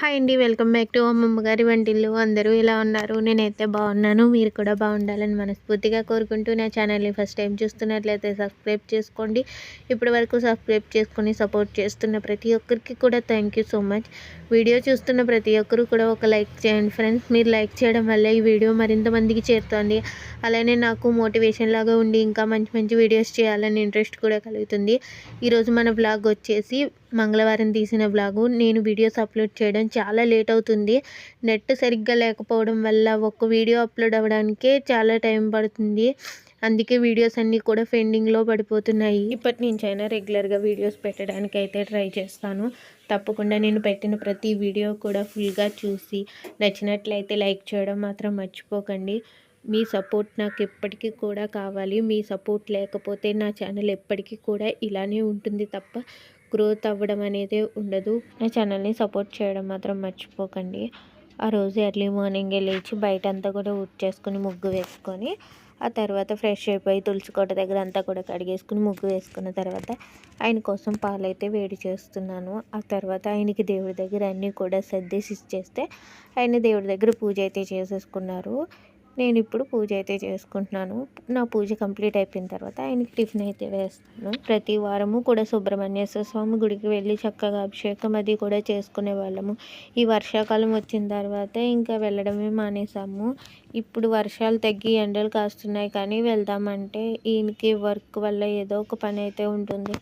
Hi అండి welcome back to అమ్మమ్మ గారి వంటిల్లు. అందరూ ఇలా ఉన్నారు? నేనైతే బాగున్నాను. మీరు కూడా బాగుండాలని మనస్ఫూర్తిగా కోరుకుంటూ నా ఛానల్ని ఫస్ట్ టైం చూస్తున్నట్లయితే సబ్స్క్రైబ్ చేసుకోండి. ఇప్పటి వరకు సబ్స్క్రైబ్ చేసుకుని సపోర్ట్ చేస్తున్న ప్రతి ఒక్కరికి కూడా thank you so much video చూస్తున్న ప్రతి ఒక్కరు కూడా ఒక లైక్ చేయండి ఫ్రెండ్స్ మీరు లైక్ చేయడం వల్ల ఈ వీడియో మరింత మందికి చేరుతుంది. అలానే నాకు మోటివేషన్ లాగా ఉండి ఇంకా మంచి మంచి వీడియోస్ చేయాలని ఇంట్రెస్ట్ కూడా కలుగుతుంది. ఈరోజు మన బ్లాగ్ వచ్చేసి మంగళవారం తీసిన బ్లాగు నేను వీడియోస్ అప్లోడ్ చేయడం చాలా లేట్ అవుతుంది. నెట్ సరిగ్గా లేకపోవడం వల్ల ఒక్క వీడియో అప్లోడ్ అవ్వడానికే చాలా టైం పడుతుంది. అందుకే వీడియోస్ అన్నీ కూడా పెండింగ్లో పడిపోతున్నాయి. ఇప్పటి నుంచైనా రెగ్యులర్గా వీడియోస్ పెట్టడానికి అయితే ట్రై చేస్తాను. తప్పకుండా నేను పెట్టిన ప్రతి వీడియో కూడా ఫుల్గా చూసి నచ్చినట్లయితే లైక్ చేయడం మాత్రం మర్చిపోకండి. మీ సపోర్ట్ నాకు ఎప్పటికీ కూడా కావాలి. మీ సపోర్ట్ లేకపోతే నా ఛానల్ ఎప్పటికీ కూడా ఇలానే ఉంటుంది తప్ప గ్రోత్ అవ్వడం అనేది ఉండదు. నా ఛానల్ని సపోర్ట్ చేయడం మాత్రం మర్చిపోకండి. ఆ రోజు ఎర్లీ మార్నింగే లేచి బయట అంతా కూడా చేసుకుని ముగ్గు వేసుకొని ఆ తర్వాత ఫ్రెష్ అయిపోయి తులసి కోట దగ్గర అంతా కూడా కడిగేసుకుని ముగ్గు వేసుకున్న తర్వాత ఆయన కోసం పాలైతే వేడి చేస్తున్నాను. ఆ తర్వాత ఆయనకి దేవుడి దగ్గర అన్నీ కూడా సర్దేసి ఇచ్చేస్తే ఆయన దేవుడి దగ్గర పూజ అయితే చేసేసుకున్నారు. నేను ఇప్పుడు పూజ అయితే చేసుకుంటున్నాను. నా పూజ కంప్లీట్ అయిపోయిన తర్వాత ఆయనకి టిఫిన్ అయితే వేస్తాను. ప్రతి వారము కూడా సుబ్రహ్మణ్యేశ్వర స్వామి గుడికి వెళ్ళి చక్కగా అభిషేకం అది కూడా చేసుకునే వాళ్ళము. ఈ వర్షాకాలం వచ్చిన తర్వాత ఇంకా వెళ్ళడమే మానేసాము. ఇప్పుడు వర్షాలు తగ్గి ఎండలు కాస్తున్నాయి కానీ వెళ్దామంటే ఈయనకి వర్క్ వల్ల ఏదో ఒక పని అయితే ఉంటుంది.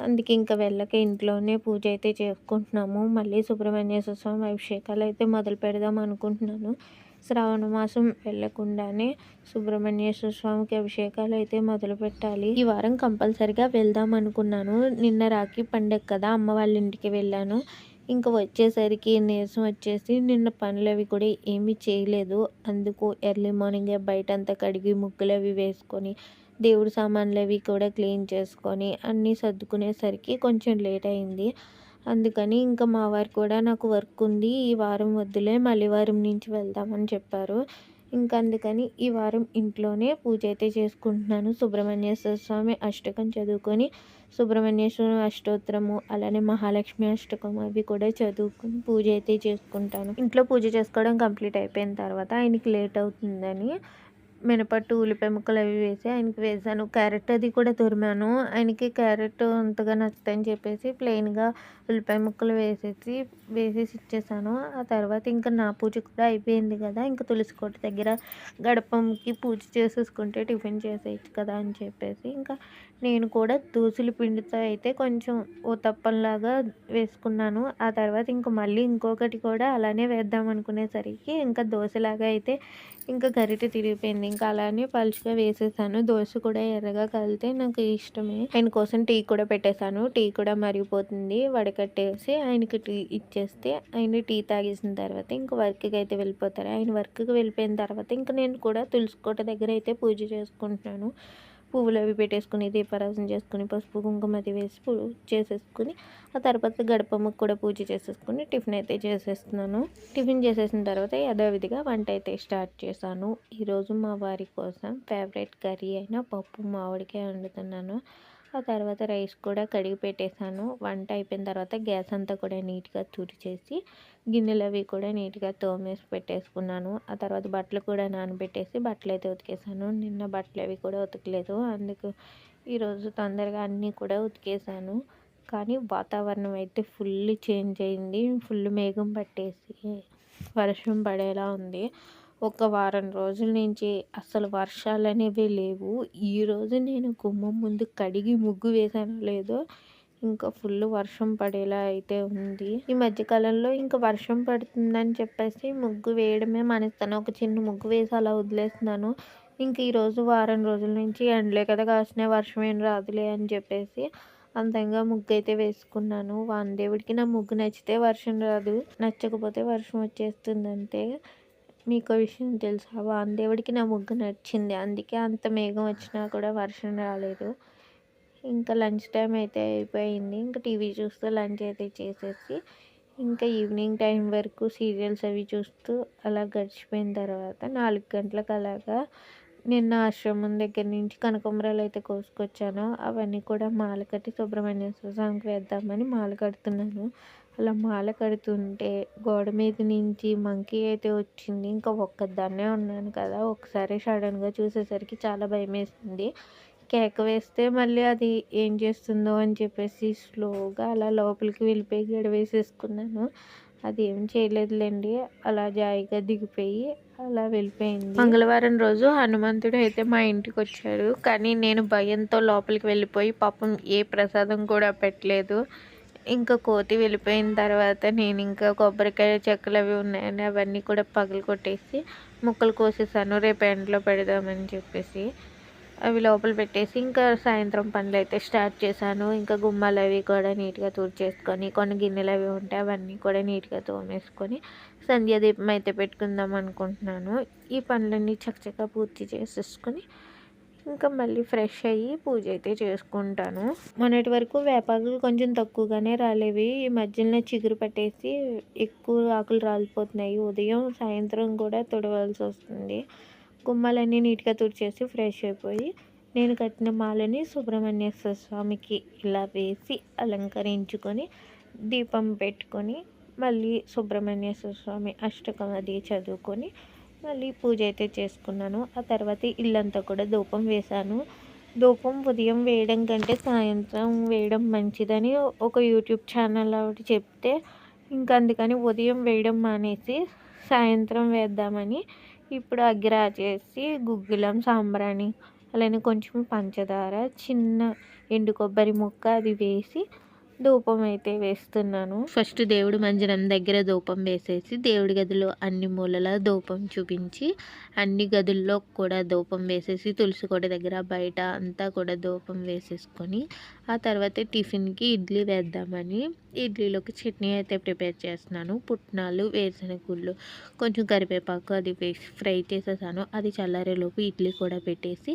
అందుకే ఇంకా వెళ్ళక ఇంట్లోనే పూజ అయితే చేసుకుంటున్నాము. మళ్ళీ సుబ్రహ్మణ్యేశ్వర స్వామి అభిషేకాలు అయితే మొదలు పెడదాం అనుకుంటున్నాను. శ్రావణ మాసం వెళ్ళకుండానే సుబ్రహ్మణ్యేశ్వర స్వామికి అభిషేకాలు అయితే మొదలు పెట్టాలి ఈ వారం కంపల్సరిగా వెళ్దాం అనుకున్నాను. నిన్న రాఖీ పండగ కదా అమ్మ వాళ్ళ ఇంటికి వెళ్ళాను. ఇంకా వచ్చేసరికి నీరసం వచ్చేసి నిన్న పనులు అవి కూడా ఏమీ చేయలేదు. అందుకు ఎర్లీ మార్నింగే బయట అంతా కడిగి ముగ్గులు అవి వేసుకొని దేవుడు సామాన్లు అవి కూడా క్లీన్ చేసుకొని అన్నీ సర్దుకునేసరికి కొంచెం లేట్ అయింది. అందుకని ఇంకా మా వారు కూడా నాకు వర్క్ ఉంది ఈ వారం వద్దులే మళ్ళీ వారం నుంచి వెళ్దామని చెప్పారు. ఇంకా అందుకని ఈ వారం ఇంట్లోనే పూజ అయితే చేసుకుంటున్నాను. సుబ్రహ్మణ్యేశ్వర స్వామి అష్టకం చదువుకొని సుబ్రహ్మణ్యేశ్వర అష్టోత్తరము అలానే మహాలక్ష్మి అష్టకం అవి కూడా చదువుకుని పూజ అయితే చేసుకుంటాను. ఇంట్లో పూజ చేసుకోవడం కంప్లీట్ అయిపోయిన తర్వాత ఆయనకి లేట్ అవుతుందని మినపట్టు ఉల్లిపాయ ముక్కలు అవి వేసి ఆయనకి వేసాను. క్యారెట్ అది కూడా తురిమాను. ఆయనకి క్యారెట్ అంతగా నచ్చుతాయని చెప్పేసి ప్లెయిన్గా ఉల్లిపాయ ముక్కలు వేసేసి వేసేసి ఇచ్చేసాను. ఆ తర్వాత ఇంకా నా పూజ కూడా అయిపోయింది కదా ఇంకా తులసి కోట దగ్గర గడపంకి పూజ చేసేసుకుంటే టిఫిన్ చేసేయచ్చు కదా అని చెప్పేసి ఇంకా నేను కూడా దోశల పిండితో అయితే కొంచెం ఓ తప్పంలాగా వేసుకున్నాను. ఆ తర్వాత ఇంక మళ్ళీ ఇంకొకటి కూడా అలానే వేద్దాం అనుకునేసరికి ఇంకా దోశలాగా అయితే ఇంకా గరిటె తిరిగిపోయింది. ఇంకా అలానే పలుచుగా వేసేసాను. దోశ కూడా ఎర్రగా కలితే నాకు ఇష్టమే. ఆయన కోసం టీ కూడా పెట్టేశాను. టీ కూడా మరిగిపోతుంది. వడకట్టేసి ఆయనకి టీ ఇచ్చేస్తే ఆయన టీ తాగేసిన తర్వాత ఇంకా వర్క్కి అయితే వెళ్ళిపోతారు. ఆయన వర్క్కి వెళ్ళిపోయిన తర్వాత ఇంకా నేను కూడా తులసికోట దగ్గర అయితే పూజ చేసుకుంటున్నాను. పువ్వులు అవి పెట్టేసుకుని దీపారాధన చేసుకుని పసుపు కుంకుమ అది వేసి పూజ చేసేసుకుని ఆ తర్వాత గడపమ్మకు కూడా పూజ చేసేసుకుని టిఫిన్ అయితే చేసేస్తున్నాను. టిఫిన్ చేసేసిన తర్వాత యథావిధిగా వంట అయితే స్టార్ట్ చేశాను. ఈరోజు మా వారి కోసం ఫేవరెట్ కర్రీ అయిన పప్పు మామిడికాయ వండుతున్నాను. ఆ తర్వాత రైస్ కూడా కడిగి పెట్టేశాను. వంట అయిపోయిన తర్వాత గ్యాస్ అంతా కూడా నీట్గా తుడిచేసి గిన్నెలు అవి కూడా నీట్గా తోమేసి పెట్టేసుకున్నాను. ఆ తర్వాత బట్టలు కూడా నానబెట్టేసి బట్టలు అయితే ఉతికేసాను నిన్న బట్టలు అవి కూడా ఉతకలేదు. అందుకు ఈరోజు తొందరగా అన్నీ కూడా ఉతికేసాను కానీ వాతావరణం అయితే ఫుల్ చేంజ్ అయింది. ఫుల్ మేఘం పట్టేసి వర్షం పడేలా ఉంది. ఒక వారం రోజుల నుంచి అసలు వర్షాలు అనేవి లేవు. ఈరోజు నేను గుమ్మం ముందు కడిగి ముగ్గు వేసానో లేదో ఇంకా ఫుల్ వర్షం పడేలా అయితే ఉంది. ఈ మధ్యకాలంలో ఇంకా వర్షం పడుతుందని చెప్పేసి ముగ్గు వేయడమే మానేస్తాను. ఒక చిన్న ముగ్గు వేసి అలా వదిలేస్తున్నాను. ఇంక ఈరోజు వారం రోజుల నుంచి ఎండలే కదా కాసిన వర్షం ఏం రాదులే అని చెప్పేసి అందంగా ముగ్గు అయితే వేసుకున్నాను. వానదేవుడికి నా ముగ్గు నచ్చితే వర్షం రాదు నచ్చకపోతే వర్షం వచ్చేస్తుంది అంతే మీకు విషయం తెలుసా. వాందేవుడికి నా ముగ్గు నచ్చింది. అందుకే అంత మేఘం వచ్చినా కూడా వర్షం రాలేదు. ఇంకా లంచ్ టైం అయితే అయిపోయింది. ఇంకా టీవీ చూస్తూ లంచ్ అయితే చేసేసి ఇంకా ఈవినింగ్ టైం వరకు సీరియల్స్ అవి చూస్తూ అలా గడిచిపోయిన తర్వాత నాలుగు గంటలకు అలాగా నిన్న ఆశ్రమం దగ్గర నుంచి కనకంబరాలు అయితే కోసుకొచ్చాను. అవన్నీ కూడా మాల కట్టి సుబ్రహ్మణ్య స్వామికి వేద్దామని మాల కడుతున్నాను. అలా మాల కడుతుంటే గోడ మీద నుంచి మంకీ అయితే వచ్చింది. ఇంకా ఒక్కదాన్నే ఉన్నాను కదా. ఒకసారి సడన్గా చూసేసరికి చాలా భయం వేసింది కేక వేస్తే మళ్ళీ అది ఏం చేస్తుందో అని చెప్పేసి స్లోగా అలా లోపలికి వెళ్ళిపోయి గడ వేసేసుకున్నాను అది ఏం చేయలేదులేండి. అలా జాయిగా దిగిపోయి అలా వెళ్ళిపోయింది. మంగళవారం రోజు హనుమంతుడు అయితే మా ఇంటికి వచ్చాడు కానీ నేను భయంతో లోపలికి వెళ్ళిపోయి పాపం ఏ ప్రసాదం కూడా పెట్టలేదు. ఇంకా కోతి వెళ్ళిపోయిన తర్వాత నేను ఇంకా కొబ్బరికాయ చెక్కలు అవి ఉన్నాయని అవన్నీ కూడా పగలు కొట్టేసి ముక్కలు కోసేసాను. రేపు ఎండలో పెడదామని చెప్పేసి. అవి లోపల పెట్టేసి ఇంకా సాయంత్రం పనులు అయితే స్టార్ట్ చేశాను. ఇంకా గుమ్మాలు అవి కూడా నీట్గా తుడిచేసుకొని కొన్ని గిన్నెలు అవి ఉంటే అవన్నీ కూడా నీట్గా తోమేసుకొని సంధ్య దీపం అయితే పెట్టుకుందాం అనుకుంటున్నాను. ఈ పనులన్నీ చక్కచక్క పూర్తి చేసేసుకొని ఇంకా మళ్ళీ ఫ్రెష్ అయ్యి పూజ అయితే చేసుకుంటాను. మొన్నటి వరకు వేపాకులు కొంచెం తక్కువగానే రాలేవి. ఈ మధ్యలో చిగురు పట్టేసి ఎక్కువ ఆకులు రాలిపోతున్నాయి. ఉదయం సాయంత్రం కూడా తుడవలసి వస్తుంది. గుమ్మాలన్నీ నీట్గా తుడిచేసి ఫ్రెష్ అయిపోయి నేను కట్టిన మాలని సుబ్రహ్మణ్యేశ్వర స్వామికి ఇలా వేసి అలంకరించుకొని దీపం పెట్టుకొని మళ్ళీ సుబ్రహ్మణ్యేశ్వర స్వామి అష్టకం అది చదువుకొని మళ్ళీ పూజ అయితే చేసుకున్నాను. ఆ తర్వాత ఇల్లంతా కూడా ధూపం వేశాను. ధూపం ఉదయం వేయడం కంటే సాయంత్రం వేయడం మంచిదని ఒక యూట్యూబ్ ఛానల్ ఒకటి చెప్తే ఇంకా అందుకని ఉదయం వేయడం మానేసి సాయంత్రం వేద్దామని ఇప్పుడు అగ్గిరా చేసి గుగ్గిలం సాంబ్రాణి అలానే కొంచెం పంచదార చిన్న ఎండు కొబ్బరి ముక్క అది వేసి ధూపం అయితే వేస్తున్నాను. ఫస్ట్ దేవుడు మంజనం దగ్గర ధూపం వేసేసి దేవుడి గదిలో అన్ని మూలల ధూపం చూపించి అన్ని గదుల్లో కూడా ధూపం వేసేసి తులసి కోట దగ్గర బయట అంతా కూడా ధూపం వేసేసుకొని ఆ తర్వాత టిఫిన్కి ఇడ్లీ వేద్దామని ఇడ్లీలోకి చట్నీ అయితే ప్రిపేర్ చేస్తున్నాను. పుట్నాలు వేరుశనగ గుళ్ళు కొంచెం కరివేపాకు అది వేసి ఫ్రై చేసేసాను. అది చల్లారేలోపు ఇడ్లీ కూడా పెట్టేసి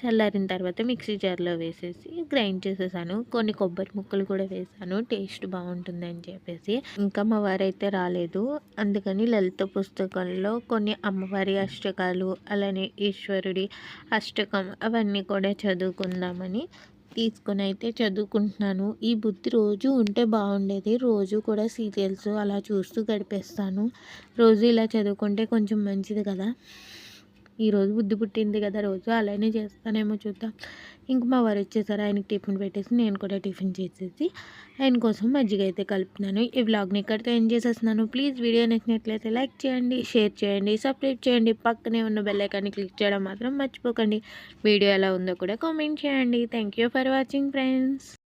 చల్లారిన తర్వాత మిక్సీ జార్లో వేసేసి గ్రైండ్ చేసేసాను. కొన్ని కొబ్బరి ముక్కలు కూడా వేసాను. టేస్ట్ బాగుంటుందని చెప్పేసి. ఇంకా మా వారైతే రాలేదు. అందుకని లలిత పుస్తకంలో కొన్ని అమ్మవారి అష్టకాలు అలానే ఈశ్వరుడి అష్టకం అవన్నీ కూడా చదువుకుందామని తీసుకొని అయితే చదువుకుంటున్నాను. ఈ బుద్ధి రోజు ఉంటే బాగుండేది. రోజు కూడా సీరియల్స్ అలా చూస్తూ గడిపేస్తాను. రోజు ఇలా చదువుకుంటే కొంచెం మంచిది కదా. ఈరోజు బుద్ధి పుట్టింది కదా రోజు అలానే చేస్తానేమో చూద్దాం. ఇంక మా వారు వచ్చేసారు ఆయనకి టిఫిన్ పెట్టేసి నేను కూడా టిఫిన్ చేసేసి ఆయన కోసం మజ్జిగ అయితే కలుపుతున్నాను. ఈ వ్లాగ్ని ఇక్కడితో ఏం చేసేస్తున్నాను. ప్లీజ్ వీడియో నచ్చినట్లయితే లైక్ చేయండి షేర్ చేయండి సబ్స్క్రైబ్ చేయండి. పక్కనే ఉన్న బెల్లైకాన్ని క్లిక్ చేయడం మాత్రం మర్చిపోకండి. వీడియో ఎలా ఉందో కూడా కామెంట్ చేయండి. Thank for watching friends.